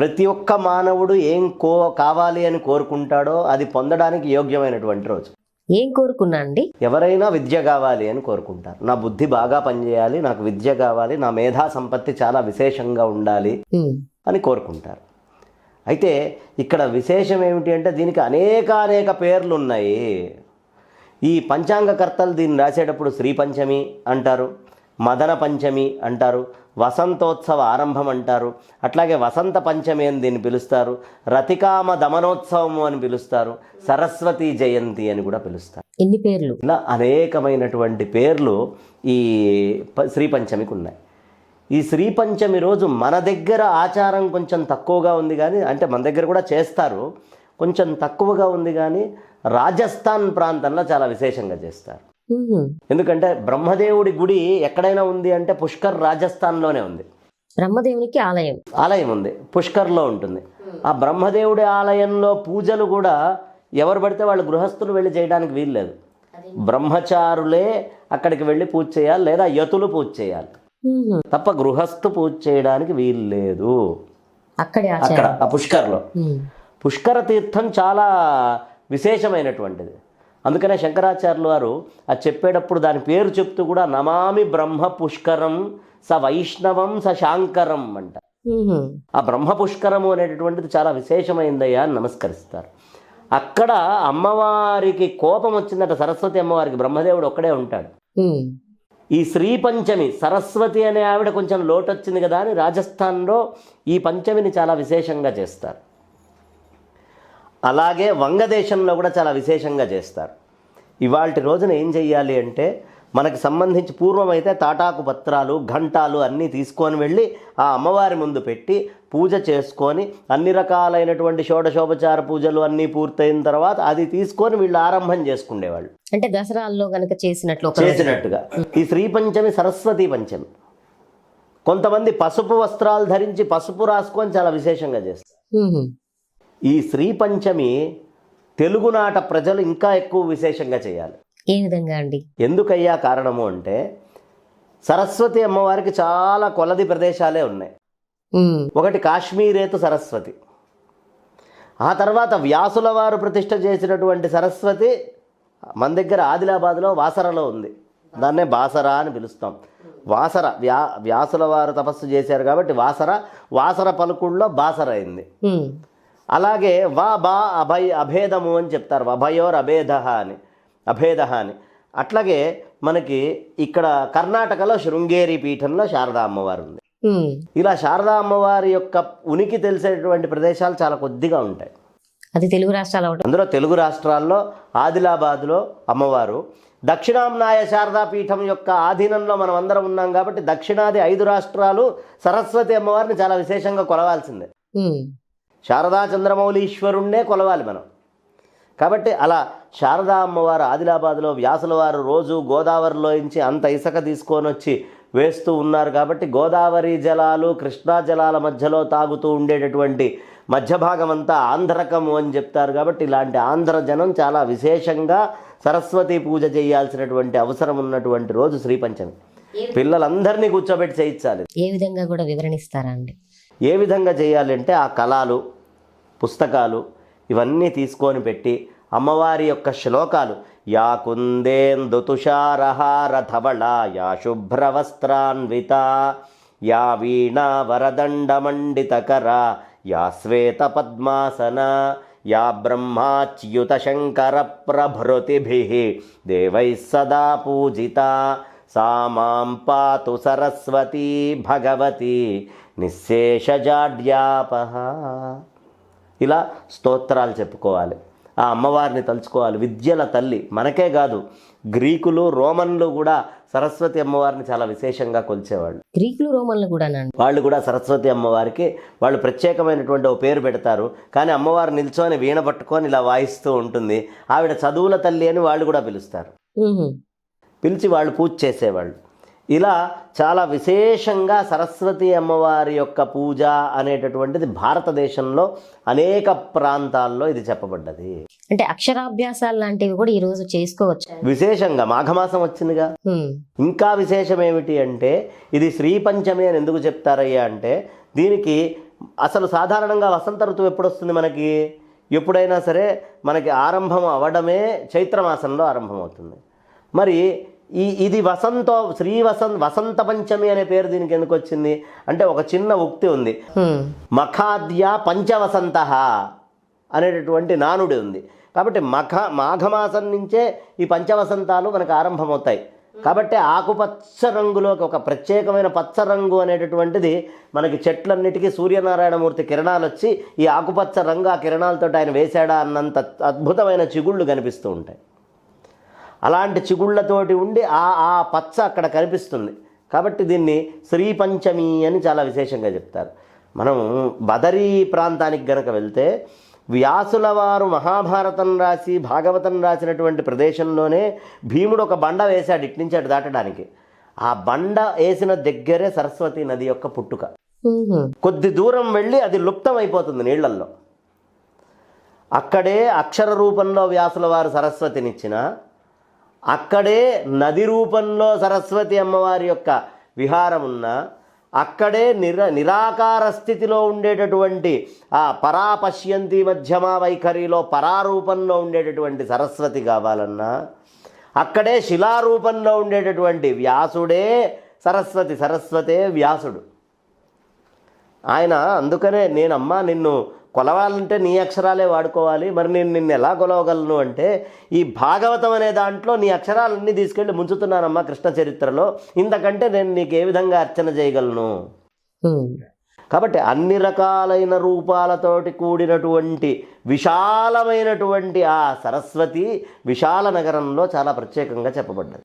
ప్రతి ఒక్క మానవుడు ఏం కో కావాలి అని కోరుకుంటాడో అది పొందడానికి యోగ్యమైనటువంటి రోజు. ఏం కోరుకున్నా అండి? ఎవరైనా విద్య కావాలి అని కోరుకుంటారు. నా బుద్ధి బాగా పనిచేయాలి నాకు విద్య కావాలి నా మేధా సంపత్తి చాలా విశేషంగా ఉండాలి అని కోరుకుంటారు. అయితే ఇక్కడ విశేషం ఏమిటి అంటే దీనికి అనేక అనేక పేర్లు ఉన్నాయి ఈ పంచాంగకర్తలు దీన్ని రాసేటప్పుడు శ్రీ పంచమి అంటారు మదన పంచమి అంటారు వసంతోత్సవ ఆరంభం అంటారు అట్లాగే వసంత పంచమి అని దీన్ని పిలుస్తారు. రతికామ దమనోత్సవము అని పిలుస్తారు. సరస్వతి జయంతి అని కూడా పిలుస్తారు. ఎన్ని పేర్లు? ఇలా అనేకమైనటువంటి పేర్లు ఈ శ్రీ పంచమికి ఉన్నాయి. ఈ శ్రీ పంచమి రోజు మన దగ్గర ఆచారం కొంచెం తక్కువగా ఉంది కానీ అంటే మన దగ్గర కూడా చేస్తారు. కొంచెం తక్కువగా ఉంది కానీ రాజస్థాన్ ప్రాంతంలో చాలా విశేషంగా చేస్తారు. ఎందుకంటే బ్రహ్మదేవుడి గుడి ఎక్కడైనా ఉంది అంటే పుష్కర్ రాజస్థాన్లోనే ఉంది. బ్రహ్మదేవునికి ఆలయం. ఆలయం ఉంది. పుష్కర్లో ఉంటుంది. ఆ బ్రహ్మదేవుడి ఆలయంలో పూజలు కూడా ఎవరు పడితే వాళ్ళు గృహస్థులు వెళ్ళి చేయడానికి వీల్లేదు బ్రహ్మచారులే అక్కడికి వెళ్ళి పూజ చేయాలి లేదా యతులు పూజ చేయాలి. తప్ప గృహస్థు పూజ చేయడానికి వీల్లేదు అక్కడే ఆ పుష్కర్లో. పుష్కర తీర్థం చాలా విశేషమైనటువంటిది. అందుకనే శంకరాచార్యులు వారు అది చెప్పేటప్పుడు దాని పేరు చెప్తూ కూడా నమామి బ్రహ్మ పుష్కరం స వైష్ణవం స శాంకరం అంట. ఆ బ్రహ్మ పుష్కరము అనేటటువంటిది చాలా విశేషమైందయ్యా అని నమస్కరిస్తారు. అక్కడ అమ్మవారికి కోపం వచ్చిందట సరస్వతి అమ్మవారికి బ్రహ్మదేవుడు ఒక్కడే ఉంటాడు. ఈ శ్రీ పంచమి సరస్వతి అనే ఆవిడ కొంచెం లోటు వచ్చింది కదా అని రాజస్థాన్లో ఈ పంచమిని చాలా విశేషంగా చేస్తారు. అలాగే వంగదేశంలో కూడా చాలా విశేషంగా చేస్తారు. ఇవాళ రోజున ఏం చెయ్యాలి అంటే మనకు సంబంధించి పూర్వమైతే తాటాకు పత్రాలు ఘంటాలు అన్నీ తీసుకొని వెళ్ళి ఆ అమ్మవారి ముందు పెట్టి పూజ చేసుకొని అన్ని రకాలైనటువంటి షోడశోపచార పూజలు అన్నీ పూర్తయిన తర్వాత అది తీసుకొని వీళ్ళు ఆరంభం చేసుకునేవాళ్ళు అంటే దసరాల్లో గనక చేసినట్లు. చేసినట్టుగా. ఈ శ్రీ పంచమి సరస్వతి పంచమి. కొంతమంది పసుపు వస్త్రాలు ధరించి పసుపు రాసుకొని చాలా విశేషంగా చేస్తారు. ఈ శ్రీ పంచమి తెలుగునాట ప్రజలు ఇంకా ఎక్కువ విశేషంగా చేయాలి. ఏ విధంగా అండి? ఎందుకయ్యా కారణము అంటే సరస్వతి అమ్మవారికి చాలా కొలది ప్రదేశాలే ఉన్నాయి. ఒకటి కాశ్మీరేతు సరస్వతి. ఆ తర్వాత వ్యాసుల వారు ప్రతిష్ఠ చేసినటువంటి సరస్వతి మన దగ్గర ఆదిలాబాద్లో వాసరలో ఉంది. దాన్నే బాసర అని పిలుస్తాం. వాసర వ్యా వ్యాసుల వారు తపస్సు చేశారు కాబట్టి వాసర వాసర పలుకుల్లో బాసర అయింది. అలాగే వా బా అభయ అభేదము అని చెప్తారు. అభయోర్ అభేద అని. అభేద అని. అట్లాగే మనకి ఇక్కడ కర్ణాటకలో శృంగేరి పీఠంలో శారదా అమ్మవారు ఉంది. ఇలా శారదా అమ్మవారి యొక్క ఉనికి తెలిసేటువంటి ప్రదేశాలు చాలా కొద్దిగా ఉంటాయి. అది తెలుగు రాష్ట్రాలు అందులో తెలుగు రాష్ట్రాల్లో ఆదిలాబాద్లో అమ్మవారు. దక్షిణాంనాయ శారదా పీఠం యొక్క ఆధీనంలో మనం అందరం ఉన్నాం కాబట్టి దక్షిణాది ఐదు రాష్ట్రాలు సరస్వతి అమ్మవారిని చాలా విశేషంగా కొలవాల్సిందే. శారదా చంద్రమౌళీశ్వరుణ్ణే కొలవాలి మనం. కాబట్టి అలా శారదా అమ్మవారు ఆదిలాబాద్లో వ్యాసుల వారు రోజు గోదావరిలో నుంచి అంత ఇసుక తీసుకొని వచ్చి వేస్తూ ఉన్నారు కాబట్టి గోదావరి జలాలు కృష్ణా జలాల మధ్యలో తాగుతూ ఉండేటటువంటి మధ్య భాగం అంతా ఆంధ్రకము అని చెప్తారు కాబట్టి ఇలాంటి ఆంధ్ర జనం చాలా విశేషంగా సరస్వతి పూజ చేయాల్సినటువంటి అవసరం ఉన్నటువంటి రోజు శ్రీపంచమి. పిల్లలందరినీ కూర్చోబెట్టి చేయించాలి. ఏ విధంగా కూడా వివరణిస్తారా అండి? ఏ విధంగా చేయాలంటే ఆ కళాలు పుస్తకాలు ఇవన్నీ తీసుకొని పెట్టి అమ్మవారి యొక్క శ్లోకాలు. యా కుందేందు తుషారహారధవళ యా శుభ్రవస్త్రాన్విత యా వీణా వరదండమండితకర యా శ్వేత పద్మాసన యా బ్రహ్మాచ్యుత శంకర ప్రభృతిభి దేవై సదా పూజిత. మాం పాతు సరస్వతీ భగవతి నిశ్శేషజాడ్యాపహ ఇలా స్తోత్రాలు చెప్పుకోవాలి. ఆ అమ్మవారిని తలుచుకోవాలి. విద్యల తల్లి మనకే కాదు గ్రీకులు రోమన్లు కూడా సరస్వతి అమ్మవారిని చాలా విశేషంగా కొలిచేవాళ్ళు. గ్రీకులు రోమన్లు కూడానండి వాళ్ళు కూడా సరస్వతి అమ్మవారికి వాళ్ళు ప్రత్యేకమైనటువంటి ఓ పేరు పెడతారు. కానీ అమ్మవారు నిల్చొని వీణ పట్టుకొని ఇలా వాయిస్తూ ఉంటుంది. ఆవిడ చదువుల తల్లి అని వాళ్ళు కూడా పిలుస్తారు. పిలిచి వాళ్ళు పూజ చేసేవాళ్ళు. ఇలా చాలా విశేషంగా సరస్వతి అమ్మవారి యొక్క పూజ అనేటటువంటిది భారతదేశంలో అనేక ప్రాంతాల్లో ఇది చెప్పబడ్డది. అంటే అక్షరాభ్యాసాలు లాంటివి కూడా ఈ రోజు చేసుకోవచ్చు. విశేషంగా మాఘమాసం వచ్చిందిగా. ఇంకా విశేషం ఏమిటి అంటే ఇది శ్రీ పంచమి అని ఎందుకు చెప్తారయ్యా అంటే దీనికి అసలు సాధారణంగా వసంత ఋతువు ఎప్పుడు వస్తుంది మనకి? ఎప్పుడైనా సరే మనకి ఆరంభం అవ్వడమే చైత్రమాసంలో ఆరంభమవుతుంది. మరి ఈ ఇది వసంత శ్రీ వసంత వసంత పంచమి అనే పేరు దీనికి ఎందుకు వచ్చింది? అంటే ఒక చిన్న ఉక్తి ఉంది. మఖాద్య పంచవసంత అనేటటువంటి నానుడి ఉంది. కాబట్టి మఖ మాఘమాసం నుంచే ఈ పంచవసంతాలు మనకు ఆరంభమవుతాయి. కాబట్టి ఆకుపచ్చ రంగులోకి ఒక ప్రత్యేకమైన పచ్చ రంగు అనేటటువంటిది మనకి చెట్లన్నిటికీ సూర్యనారాయణమూర్తి కిరణాలు వచ్చి ఈ ఆకుపచ్చ రంగు ఆ కిరణాలతో ఆయన వేశాడా అన్నంత అద్భుతమైన చిగుళ్ళు కనిపిస్తూ ఉంటాయి. అలాంటి చిగుళ్ళతోటి ఉండి ఆ ఆ పచ్చ అక్కడ కనిపిస్తుంది. కాబట్టి దీన్ని శ్రీ పంచమి అని చాలా విశేషంగా చెప్తారు. మనం బదరీ ప్రాంతానికి గనక వెళ్తే వ్యాసుల వారు మహాభారతం రాసి భాగవతం రాసినటువంటి ప్రదేశంలోనే భీముడు ఒక బండ వేశాడు ఇట్నుంచి అటు దాటడానికి. ఆ బండ వేసిన దగ్గరే సరస్వతి నది యొక్క పుట్టుక. కొద్ది దూరం వెళ్ళి అది లుప్తం అయిపోతుంది నీళ్ళల్లో. అక్కడే అక్షర రూపంలో వ్యాసుల వారు సరస్వతినిచ్చిన అక్కడే నది రూపంలో సరస్వతి అమ్మవారి యొక్క విహారం ఉన్న అక్కడే నిర నిరాకార స్థితిలో ఉండేటటువంటి ఆ పరాపశ్యంతి మధ్యమా వైఖరిలో పరారూపంలో ఉండేటటువంటి సరస్వతి కావాలన్నా అక్కడే శిలారూపంలో ఉండేటటువంటి వ్యాసుడే సరస్వతి సరస్వతే వ్యాసుడు. ఆయన అందుకనే నేనమ్మా నిన్ను కొలవాలంటే నీ అక్షరాలే వాడుకోవాలి మరి నేను నిన్ను ఎలా కొలవగలను అంటే ఈ భాగవతం అనే దాంట్లో నీ అక్షరాలన్నీ తీసుకెళ్ళి ముంచుతున్నానమ్మా కృష్ణ చరిత్రలో ఇంతకంటే నేను నీకు ఏ విధంగా అర్చన చేయగలను. కాబట్టి అన్ని రకాలైన రూపాలతోటి కూడినటువంటి విశాలమైనటువంటి ఆ సరస్వతి విశాల నగరంలో చాలా ప్రత్యేకంగా చెప్పబడ్డది.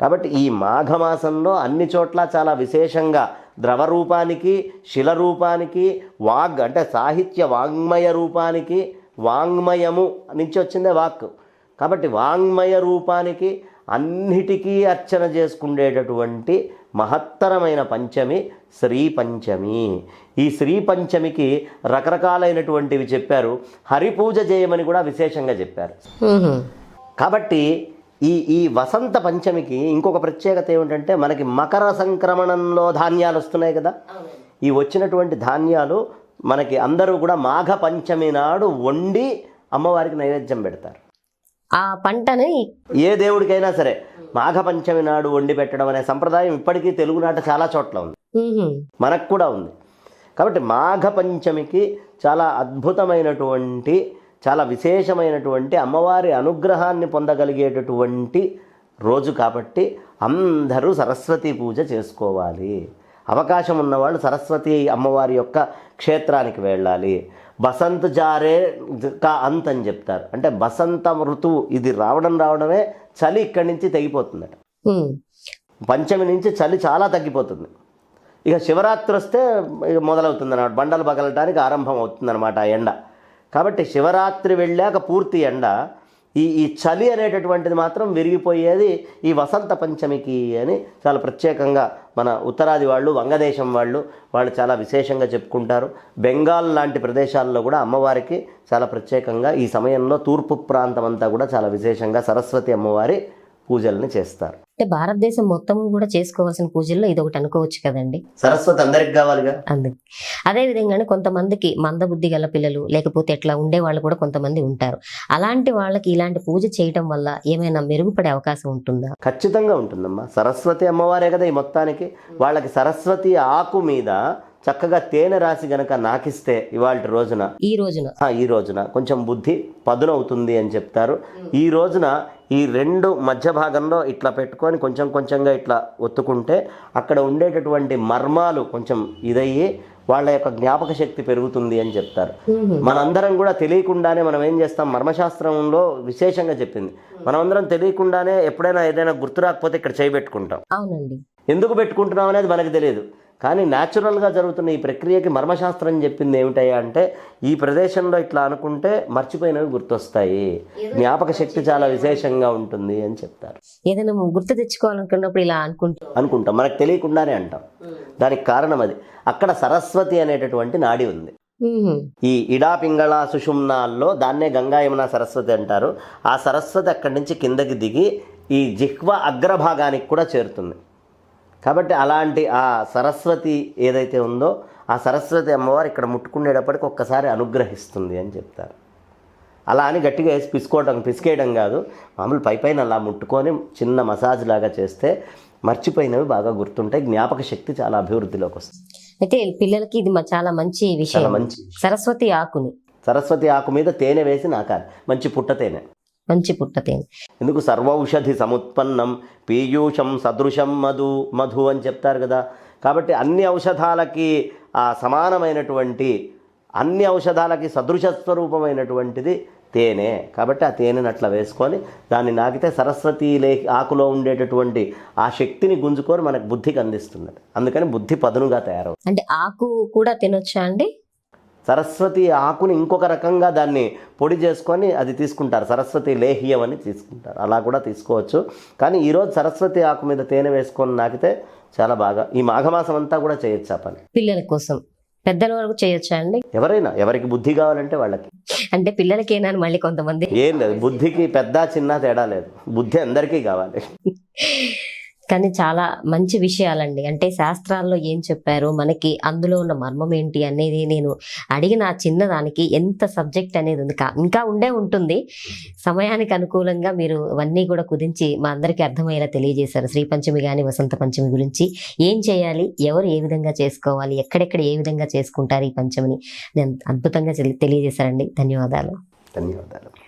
కాబట్టి ఈ మాఘమాసంలో అన్ని చోట్ల చాలా విశేషంగా ద్రవ రూపానికి శిల రూపానికి వాగ్ అంటే సాహిత్య వాంగ్మయ రూపానికి వాంగ్మయము నుంచి వచ్చిందే వాక్. కాబట్టి వాంగ్మయ రూపానికి అన్నిటికీ అర్చన చేసుకునేటటువంటి మహత్తరమైన పంచమి శ్రీ పంచమి ఈ శ్రీ పంచమికి రకరకాలైనటువంటివి చెప్పారు. హరిపూజ చేయమని కూడా విశేషంగా చెప్పారు. కాబట్టి ఈ ఈ వసంత పంచమికి ఇంకొక ప్రత్యేకత ఏమిటంటే మనకి మకర సంక్రమణంలో ధాన్యాలు వస్తున్నాయి కదా? ఈ వచ్చినటువంటి ధాన్యాలు మనకి అందరూ కూడా మాఘ పంచమి నాడు వండి అమ్మవారికి నైవేద్యం పెడతారు. ఆ పంటని ఏ దేవుడికైనా సరే మాఘ పంచమి నాడు వండి పెట్టడం అనే సంప్రదాయం ఇప్పటికీ తెలుగునాట చాలా చోట్ల ఉంది. మనకు కూడా ఉంది. కాబట్టి మాఘ పంచమికి చాలా అద్భుతమైనటువంటి చాలా విశేషమైనటువంటి అమ్మవారి అనుగ్రహాన్ని పొందగలిగేటటువంటి రోజు కాబట్టి అందరూ సరస్వతి పూజ చేసుకోవాలి. అవకాశం ఉన్నవాళ్ళు సరస్వతి అమ్మవారి యొక్క క్షేత్రానికి వెళ్ళాలి. బసంత్ జారే కా అంత్ అని చెప్తారు. అంటే బసంత ఋతువు ఇది రావడం రావడమే చలి ఇక్కడి నుంచి తెగిపోతుందట. హ్మ్. పంచమి నుంచి చలి చాలా తగ్గిపోతుంది. ఇక శివరాత్రి వస్తే ఇక మొదలవుతుంది అన్నమాట బండలు పగలటానికి ఆరంభం అవుతుంది అనమాట ఆ ఎండ. కాబట్టి శివరాత్రి వెళ్ళాక పూర్తి ఎండ ఈ ఈ చలి అనేటటువంటిది మాత్రం విరిగిపోయేది ఈ వసంత పంచమికి అని చాలా ప్రత్యేకంగా మన ఉత్తరాది వాళ్ళు వంగదేశం వాళ్ళు వాళ్ళు చాలా విశేషంగా చెప్పుకుంటారు. బెంగాల్ లాంటి ప్రదేశాల్లో కూడా అమ్మవారికి చాలా ప్రత్యేకంగా ఈ సమయంలో తూర్పు ప్రాంతం అంతా కూడా చాలా విశేషంగా సరస్వతి అమ్మవారి పూజల్ని చేస్తారు. అంటే భారతదేశం మొత్తం కూడా చేసుకోవాల్సిన పూజల్లో ఇది ఒకటి అనుకోవచ్చు కదండి. సరస్వతి అందరికి కావాలిగా? అందుకు. అదే విధంగానే కొంతమందికి మందబుద్ధి గల పిల్లలు లేకపోతే ఎట్లా ఉండే వాళ్ళు కూడా కొంతమంది ఉంటారు. అలాంటి వాళ్ళకి ఇలాంటి పూజ చేయటం వల్ల ఏమైనా మెరుగుపడే అవకాశం ఉంటుందా? ఖచ్చితంగా ఉంటుందమ్మా. సరస్వతి అమ్మవారే కదా ఈ మొత్తానికి. వాళ్ళకి సరస్వతి ఆకు మీద చక్కగా తేనె రాసి గనక నాకిస్తే ఇవాళ రోజున. ఈ రోజున. ఆ, ఈ రోజున. కొంచెం బుద్ధి పదునవుతుంది అని చెప్తారు. ఈ రోజున ఈ రెండు మధ్య భాగంలో ఇట్లా పెట్టుకొని కొంచెం కొంచెంగా ఇట్లా ఒత్తుకుంటే అక్కడ ఉండేటటువంటి మర్మాలు కొంచెం ఇదయ్యి వాళ్ళ యొక్క జ్ఞాపక శక్తి పెరుగుతుంది అని చెప్తారు. మనందరం కూడా తెలియకుండానే మనం ఏం చేస్తాం? మర్మశాస్త్రంలో విశేషంగా చెప్పింది. మనమందరం తెలియకుండానే ఎప్పుడైనా ఏదైనా గుర్తు రాకపోతే ఇక్కడ చేయబెట్టుకుంటాం అవునండి. ఎందుకు పెట్టుకుంటున్నాం అనేది మనకు తెలియదు. కానీ న్యాచురల్గా జరుగుతున్న ఈ ప్రక్రియకి మర్మశాస్త్రం చెప్పింది ఏమిటయ్యా అంటే ఈ ప్రదేశంలో ఇట్లా అనుకుంటే మర్చిపోయినవి గుర్తొస్తాయి. జ్ఞాపక శక్తి చాలా విశేషంగా ఉంటుంది అని చెప్తారు. ఏదైనా గుర్తు తెచ్చుకోవాలనుకున్నప్పుడు ఇలా అనుకుంటాం. అనుకుంటాం. మనకు తెలియకుండానే అంటాం. దానికి కారణం అది. అక్కడ సరస్వతి అనేటటువంటి నాడి ఉంది. ఈ ఇడా పింగళ సుషుమ్నాల్లో దాన్నే గంగా యమున సరస్వతి అంటారు. ఆ సరస్వతి అక్కడి నుంచి కిందకి దిగి ఈ జిహ్వ అగ్రభాగానికి కూడా చేరుతుంది. కాబట్టి అలాంటి ఆ సరస్వతి ఏదైతే ఉందో ఆ సరస్వతి అమ్మవారు ఇక్కడ ముట్టుకునేటప్పటికి ఒక్కసారి అనుగ్రహిస్తుంది అని చెప్తారు. అలా అని గట్టిగా వేసి పిసుకోవడం పిసికేయడం కాదు. మామూలు పై పైన అలా ముట్టుకొని చిన్న మసాజ్ లాగా చేస్తే మర్చిపోయినవి బాగా గుర్తుంటాయి. జ్ఞాపక శక్తి చాలా అభివృద్ధిలోకి వస్తుంది. అయితే పిల్లలకి ఇది మ- చాలా మంచి విషయం. మంచి సరస్వతి ఆకుని. సరస్వతి ఆకు మీద తేనె వేసి నాకాలి. మంచి పుట్ట తేనె. మంచి పుట్టతేను ఎందుకు సర్వౌషధి సముత్పన్నం? పీయూషం సదృశం మధు మధు అని చెప్తారు కదా. కాబట్టి అన్ని ఔషధాలకి ఆ సమానమైనటువంటి అన్ని ఔషధాలకి సదృశ స్వరూపమైనటువంటిది తేనె. కాబట్టి ఆ తేనెని అట్లా వేసుకొని దాన్ని నాకితే సరస్వతి లే ఆకులో ఉండేటటువంటి ఆ శక్తిని గుంజుకొని మనకు బుద్ధికి అందిస్తుంది అందుకని బుద్ధి పదునుగా తయారవుతుంది. అంటే ఆకు కూడా తినొచ్చా అండి? సరస్వతి ఆకుని ఇంకొక రకంగా దాన్ని పొడి చేసుకొని అది తీసుకుంటారు. సరస్వతి లేహ్యం అని తీసుకుంటారు. అలా కూడా తీసుకోవచ్చు. కానీ ఈరోజు సరస్వతి ఆకు మీద తేనె వేసుకొని నాకితే చాలా బాగా ఈ మాఘమాసం అంతా కూడా చేయొచ్చు పని? పిల్లల కోసం. పెద్దల వరకు చేయొచ్చా అండి? ఎవరైనా ఎవరికి బుద్ధి కావాలంటే వాళ్ళకి. అంటే పిల్లలకేనా మళ్ళీ కొంతమంది? ఏం లేదు. బుద్ధికి పెద్ద చిన్న తేడా లేదు. బుద్ధి అందరికీ కావాలి. కానీ చాలా మంచి విషయాలండి. అంటే శాస్త్రాల్లో ఏం చెప్పారు? మనకి అందులో ఉన్న మర్మం ఏంటి అనేది నేను అడిగిన ఆ చిన్నదానికి ఎంత సబ్జెక్ట్ అనేది ఉంది. కా- ఇంకా ఉండే ఉంటుంది. సమయానికి అనుకూలంగా మీరు అవన్నీ కూడా కుదించి మా అందరికీ అర్థమయ్యేలా తెలియజేశారు. శ్రీ పంచమి కానీ వసంత పంచమి గురించి ఏం చేయాలి? ఎవరు ఏ విధంగా చేసుకోవాలి? ఎక్కడెక్కడ ఏ విధంగా చేసుకుంటారు ఈ పంచమిని? నేను అద్భుతంగా తెలి- తెలియజేశారండి. ధన్యవాదాలు. ధన్యవాదాలు.